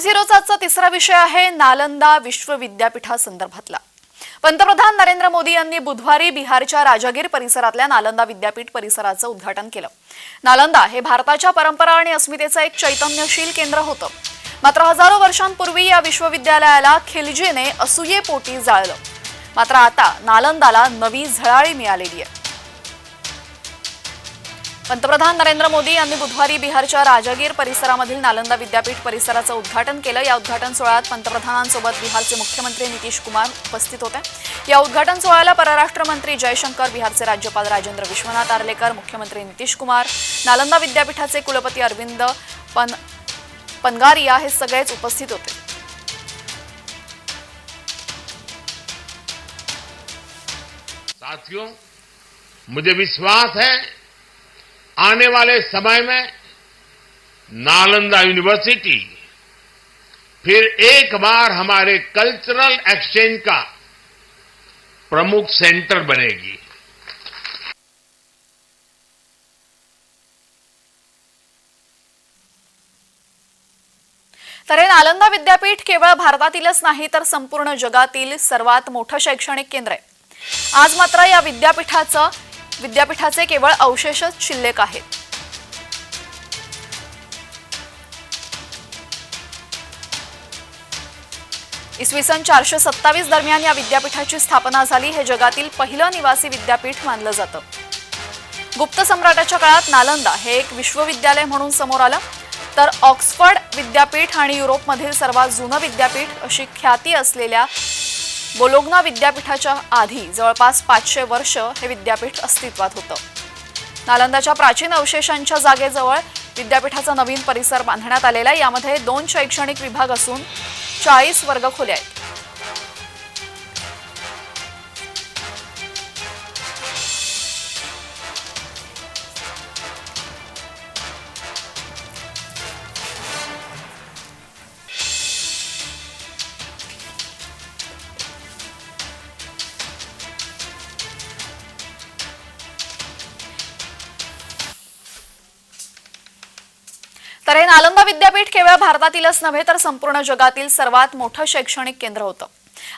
झिरोचा आजचा तिसरा विषय आहे नालंदा विश्वविद्यापीठासंदर्भातला. पंतप्रधान नरेंद्र मोदी यांनी बुधवारी बिहारच्या राजागीर परिसरातल्या नालंदा विद्यापीठ परिसराचं उद्घाटन केलं. नालंदा हे भारताच्या परंपरा आणि अस्मितेचं एक चैतन्यशील केंद्र होतं. मात्र हजारो वर्षांपूर्वी या विश्वविद्यालयाला खिलजीने असूयेपोटी जाळलं. मात्र आता नालंदाला नवी झळाळी मिळालेली आहे. पंतप्रधान नरेंद्र मोदी यांनी बुधवारी बिहारच्या राजागीर परिसरामधील नालंदा विद्यापीठ परिसराचं उद्घाटन केलं. या उद्घाटन सोहळ्यात पंतप्रधानांसोबत बिहारचे मुख्यमंत्री नितीश कुमार उपस्थित होते. या उद्घाटन सोहळ्याला परराष्ट्र मंत्री जयशंकर बिहारचे राज्यपाल राजेंद्र विश्वनाथ आर्लेकर मुख्यमंत्री नितीश कुमार नालंदा विद्यापीठाचे कुलपती अरविंद पन पनगारिया हे सगळेच उपस्थित होते. साथियों मुझे विश्वास है आने वाले समय में नालंदा यूनिवर्सिटी फिर एक बार हमारे कल्चरल एक्सचेंज का प्रमुख सेंटर बनेगी। तर हे नालंदा विद्यापीठ केवळ भारतातीलच नाही तर संपूर्ण जगातील सर्वात मोठं शैक्षणिक केंद्र आहे. आज मात्र या विद्यापीठाचं विद्यापीठाचे केवळ अवशेषच शिल्लक आहेत. इसवी सन चारशे सत्तावीस दरम्यान या विद्यापीठाची स्थापना झाली. हे जगातील पहिलं निवासी विद्यापीठ मानलं जातं. गुप्त सम्राटाच्या काळात नालंदा हे एक विश्वविद्यालय म्हणून समोर आलं. तर ऑक्सफर्ड विद्यापीठ आणि युरोपमधील सर्वात जुनं विद्यापीठ अशी ख्याती असलेल्या बोलोग्ना विद्यापीठाच्या आधी जवळपास पाचशे वर्ष हे विद्यापीठ अस्तित्वात होतं. नालंदाच्या प्राचीन अवशेषांच्या जागेजवळ विद्यापीठाचा नवीन परिसर बांधण्यात आलेला आहे. यामध्ये दोन शैक्षणिक विभाग असून चाळीस वर्गखोल्या आहेत. तर हे नालंदा विद्यापीठ केवळ भारतातीलच नव्हे तर संपूर्ण जगातील सर्वात मोठं शैक्षणिक केंद्र होतं.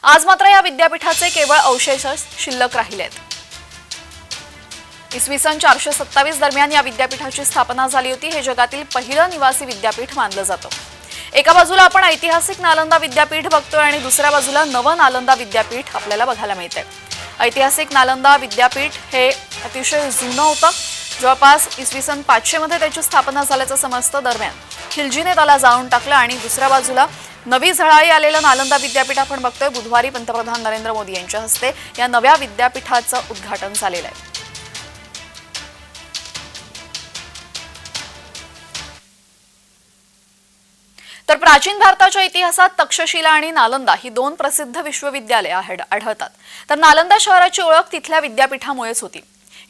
आज मात्र या विद्यापीठाचे केवळ अवशेषच शिल्लक राहिले आहेत इसवी सन चारशे सत्तावीस दरम्यान या विद्यापीठाची स्थापना झाली होती. हे जगातील पहिलं निवासी विद्यापीठ मानलं जातं. एका बाजूला आपण ऐतिहासिक नालंदा विद्यापीठ बघतोय आणि दुसऱ्या बाजूला नवं नालंदा विद्यापीठ आपल्याला बघायला मिळतंय. ऐतिहासिक नालंदा विद्यापीठ हे अतिशय जुनं होतं. जवळपास इसवी सन पाचशे मध्ये त्याची स्थापना झाल्याचं समजतं दरम्यान. खिलजीने त्याला जाळून टाकलं आणि दुसऱ्या बाजूला नवी झळाळी आलेलं नालंदा विद्यापीठ आपण बघतोय. बुधवारी पंतप्रधान नरेंद्र मोदी यांच्या हस्ते या नव्या विद्यापीठाचं उद्घाटन झालेलं आहे. तर प्राचीन भारताच्या इतिहासात तक्षशिला आणि नालंदा ही दोन प्रसिद्ध विश्वविद्यालये आढळतात. तर नालंदा शहराची ओळख तिथल्या विद्यापीठामुळेच होती.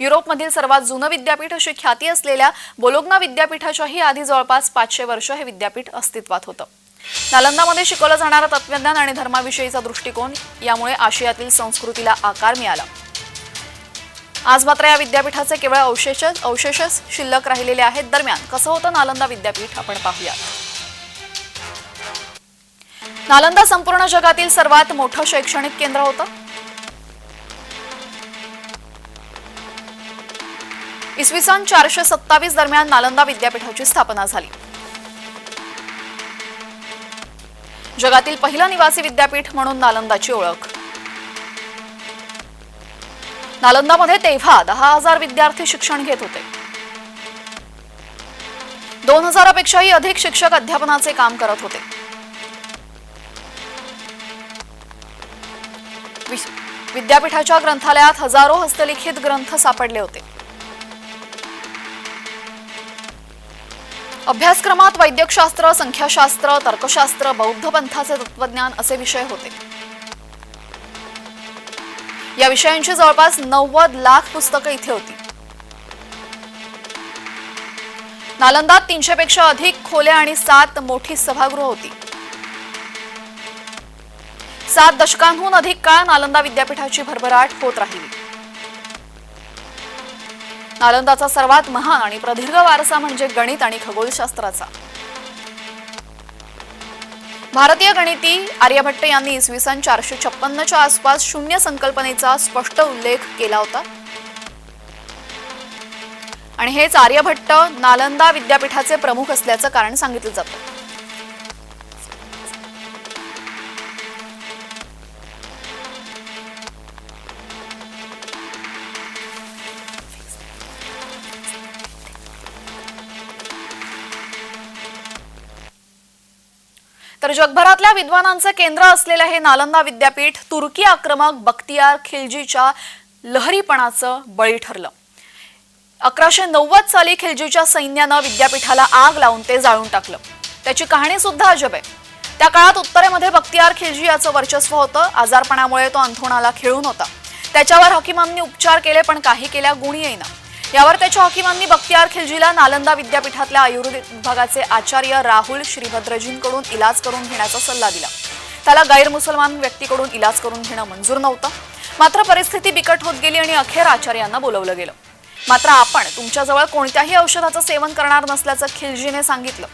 युरोपमधील सर्वात जुनं विद्यापीठ अशी ख्याती असलेल्या बोलोग्ना विद्यापीठाच्याही आधी जवळपास पाचशे वर्ष हे विद्यापीठ अस्तित्वात होतं. नालंदामध्ये शिकवलं जाणारं तत्वज्ञान आणि धर्माविषयीचा दृष्टिकोन यामुळे आशियातील संस्कृतीला आकार मिळाला. आज मात्र या विद्यापीठाचे केवळ अवशेषच अवशेषच शिल्लक राहिलेले आहेत. दरम्यान कसं होतं नालंदा विद्यापीठ? आपण पाहूया. नालंदा संपूर्ण जगातील सर्वात मोठं शैक्षणिक केंद्र होतं. इसवी सन चारशे सत्तावीस दरम्यान नालंदा विद्यापीठाची स्थापना झाली. जगातील पहिलं निवासी विद्यापीठ म्हणून नालंदाची ओळख. नालंदामध्ये तेव्हा दहा हजार विद्यार्थी शिक्षण घेत होते. दोन हजारापेक्षाही अधिक शिक्षक अध्यापनाचे काम करत होते. विद्यापीठाच्या ग्रंथालयात हजारो हस्तलिखित ग्रंथ सापडले होते. अभ्यासक्रमात वैद्यकशास्त्र संख्याशास्त्र तर्कशास्त्र बौद्ध पंथाचे तत्वज्ञान असे विषय होते. या विषयांची जवळपास नव्वद लाख पुस्तकं इथे होती. नालंदात तीनशे पेक्षा अधिक खोल्या आणि सात मोठी सभागृह होती. सात दशकांहून अधिक काळ नालंदा विद्यापीठाची भरभराट होत राहिली. नालंदाचा सर्वात महान आणि प्रदीर्घ वारसा म्हणजे गणित आणि खगोलशास्त्राचा. भारतीय गणिती आर्यभट्ट यांनी इसवी सन चारशे छप्पन्नच्या आसपास शून्य संकल्पनेचा स्पष्ट उल्लेख केला होता. आणि हेच आर्यभट्ट नालंदा विद्यापीठाचे प्रमुख असल्याचं कारण सांगितलं जातं. तर जगभरातल्या विद्वानांचं केंद्र असलेलं हे नालंदा विद्यापीठ तुर्की आक्रमक बख्तियार खिलजीच्या लहरीपणाचं बळी ठरलं. अकराशे नव्वद साली खिलजीच्या सैन्यानं विद्यापीठाला आग लावून ते जाळून टाकलं. त्याची कहाणी सुद्धा अजब आहे. त्या काळात उत्तरेमध्ये बख्तियार खिलजी याचं वर्चस्व होतं. आजारपणामुळे तो अंथरुणाला खिळून होता. त्याच्यावर हकीमांनी उपचार केले पण काही केल्या गुणी येईना यावर त्याच्या हकीमांनी बख्तियार खिलजीला नालंदा विद्यापीठातल्या आयुर्वेद विभागाचे आचार्य राहुल श्रीभद्रजींकडून इलाज करून घेण्याचा सल्ला दिला. त्याला गैरमुसलमान व्यक्तीकडून इलाज करून घेणं मंजूर नव्हतं. मात्र परिस्थिती बिकट होत गेली आणि अखेर आचार्यांना बोलवलं गेलं. मात्र आपण तुमच्याजवळ कोणत्याही औषधाचं सेवन करणार नसल्याचं खिलजीने सांगितलं.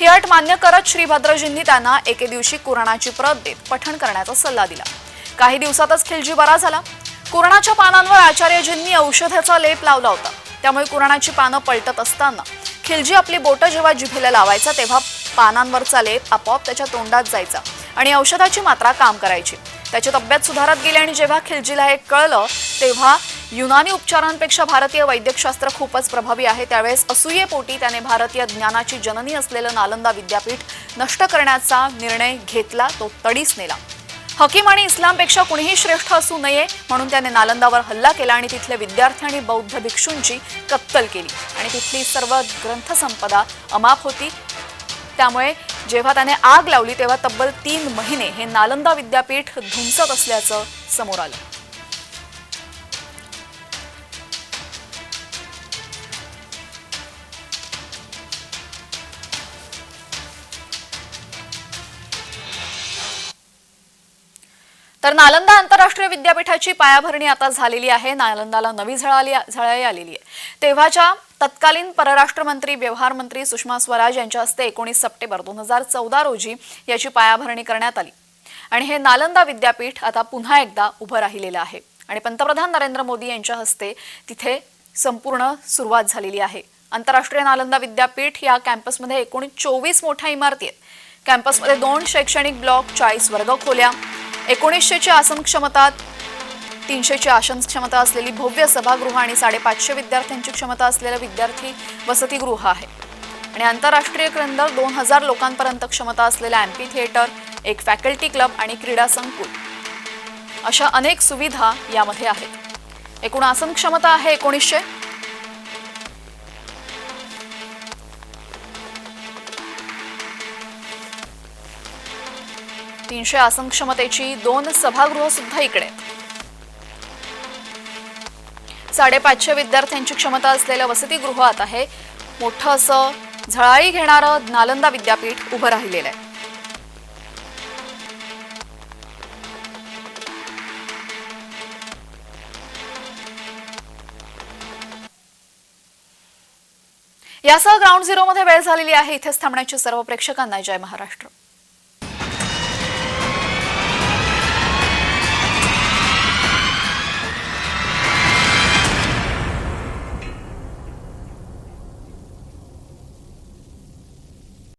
ही अट मान्य करत श्रीभद्रजींनी त्यांना एके दिवशी कुराणाची प्रत देत पठण करण्याचा सल्ला दिला. काही दिवसातच खिलजी बरा झाला. कुराणाच्या पानांवर आचार्यजींनी औषधाचा लेप लावला होता. त्यामुळे कुराणाची पानं पलटत असताना. खिलजी आपली बोटं जेव्हा जिभेला लावायचा तेव्हा पानांवरचा लेप आपोआप त्याच्या तोंडात जायचा आणि औषधाची मात्रा काम करायची. त्याची तब्येत सुधारत गेली आणि जेव्हा खिलजीला हे कळलं तेव्हा युनानी उपचारांपेक्षा भारतीय वैद्यकशास्त्र खूपच प्रभावी आहे. त्यावेळेस असूयेपोटी त्याने भारतीय ज्ञानाची जननी असलेलं नालंदा विद्यापीठ नष्ट करण्याचा निर्णय घेतला तो तडीस नेला. हकीम आणि इस्लामपेक्षा कुणीही श्रेष्ठ असू नये म्हणून त्याने नालंदावर हल्ला केला आणि तिथले विद्यार्थी आणि बौद्ध भिक्षूंची कत्तल केली. आणि तिथली सर्व ग्रंथसंपदा अमाप होती. त्यामुळे जेव्हा त्याने आग लावली तेव्हा तब्बल तीन महिने हे नालंदा विद्यापीठ धुमसत असल्याचं समोर आलं. तर नालंदा आंतरराष्ट्रीय विद्यापीठाची पायाभरणी आता झालेली आहे. नालंदाला नवी झळाली झळाई आलेली आहे. तेव्हाच्या तत्कालीन परराष्ट्र मंत्री व्यवहार मंत्री सुषमा स्वराज यांच्या हस्ते एकोणीस सप्टेंबर दोन हजार चौदा रोजी याची पायाभरणी करण्यात आली. आणि हे नालंदा विद्यापीठ आता पुन्हा एकदा उभं राहिलेलं आहे. आणि पंतप्रधान नरेंद्र मोदी यांच्या हस्ते तिथे संपूर्ण सुरुवात झालेली आहे. आंतरराष्ट्रीय नालंदा विद्यापीठ या कॅम्पसमध्ये एकूण चोवीस मोठ्या इमारती आहेत. कॅम्पसमध्ये दोन शैक्षणिक ब्लॉक चाळीस वर्ग खोल्या एकोणीसशेची आसन क्षमता तीनशेची आसन क्षमता असलेली भव्य सभागृह आणि साडेपाचशे विद्यार्थ्यांची क्षमता असलेलं विद्यार्थी वसतिगृह आहे. आणि आंतरराष्ट्रीय केंद्र दोन हजार लोकांपर्यंत क्षमता असलेलं अँपी थिएटर एक फॅकल्टी क्लब आणि क्रीडा संकुल. अशा अनेक सुविधा यामध्ये आहेत. एकूण आसन क्षमता आहे एकोणीसशे. तीनशे आसन क्षमतेची दोन सभागृह सुद्धा इकडे. साडेपाचशे विद्यार्थ्यांची क्षमता असलेलं वसतिगृह आता आहे मोठं असं झळाळी घेणारं नालंदा विद्यापीठ उभं राहिलेलं आहे. यासह ग्राउंड झिरोमध्ये वेळ झालेली आहे. इथेच थांबण्याची सर्व प्रेक्षकांना जय महाराष्ट्र.